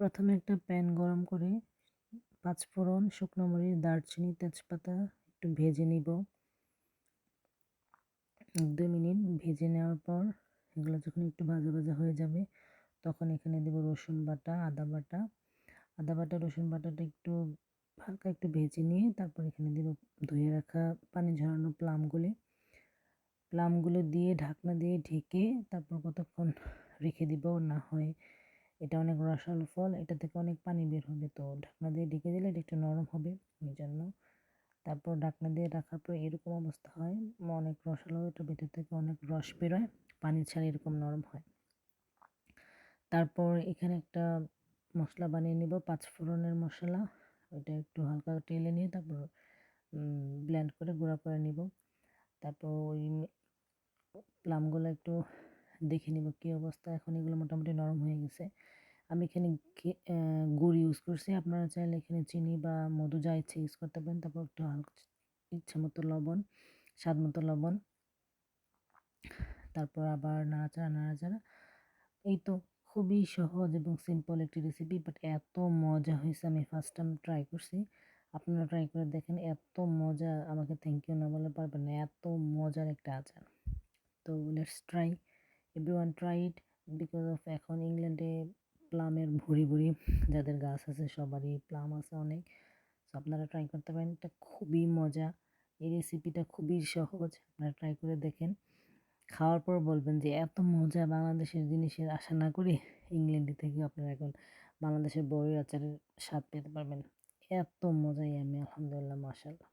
প্রথমে একটা প্যান গরম করে পাঁচফোড়ন শুকনো মরিচ, দারচিনি, তেজপাতা একটু ভেজে নিব। এক দুই মিনিট ভেজে নেওয়ার পর এগুলো যখন একটু ভাজা ভাজা হয়ে যাবে, তখন এখানে দেব রসুন বাটা, আদা বাটা। আদা বাটা, রসুন বাটাটা একটু হালকা একটু ভেজে নিয়ে তারপর এখানে দেব ধুয়ে রাখা পানি ঝরানো প্লামগুলি প্লামগুলো দিয়ে ঢাকনা দিয়ে ঢেকে তারপর কতক্ষণ রেখে দিব না হয় এটা অনেক রসালো ফল, এটা থেকে অনেক পানি বের হবে। তো ঢাকনা দিয়ে ঢেকে দিলে এটা একটু নরম হবে এই জন্য। তারপর ঢাকনা দিয়ে রাখার পর এরকম অবস্থা হয়, অনেক রসালো এটা ভেতর থেকে অনেক রস বেরোয়, পানি ছাড়া এরকম নরম হয়। তারপর এখানে একটা মশলা বানিয়ে নিব পাঁচ ফোড়নের মশলা, ওইটা একটু হালকা টেলে নিয়ে তারপর ব্লেন্ড করে গুঁড়া করে নিব। তারপর ওই প্লামগুলো একটু দেখে নিব কী অবস্থা। এখন এগুলো মোটামুটি নরম হয়ে গেছে। আমি এখানে গুড় ইউজ করছি। আপনারা চাইলে এখানে চিনি বা মধু যা ইচ্ছে ইউজ করতে পারেন। তারপর একটু হালকা ইচ্ছে মতো লবণ, স্বাদ মতো লবণ। তারপর আবার নাড়াচাড়া নাড়াচাড়া। এই তো খুবই সহজ এবং সিম্পল একটি রেসিপি বাট এত মজা হয়েছে। আমি ফার্স্ট টাইম ট্রাই করছি। আপনারা ট্রাই করে দেখেন, এত মজা আমাকে থ্যাংক ইউ না বলে পারবেন না, এত মজার একটা আচার তো let's try every one try it because of এখন ইংল্যান্ডে প্লামের ভুড়ি ভুড়ি, যাদের গাছ আছে সবারই প্লাম আছে অনেক। তো আপনারা ট্রাই করতে পারেন, এটা খুবই মজা, এই রেসিপিটা খুবই সহজ, আপনারা ট্রাই করে দেখেন। খাওয়ার পর বলবেন যে এত মজা বাংলাদেশের জিনিসের, আশা না করে ইংল্যান্ডে থেকে আপনারা এখন বাংলাদেশের বড়ই আচারের স্বাদ পেতে পারবেন। এত মজাই আমি আলহামদুলিল্লাহ মাশাল্লাহ।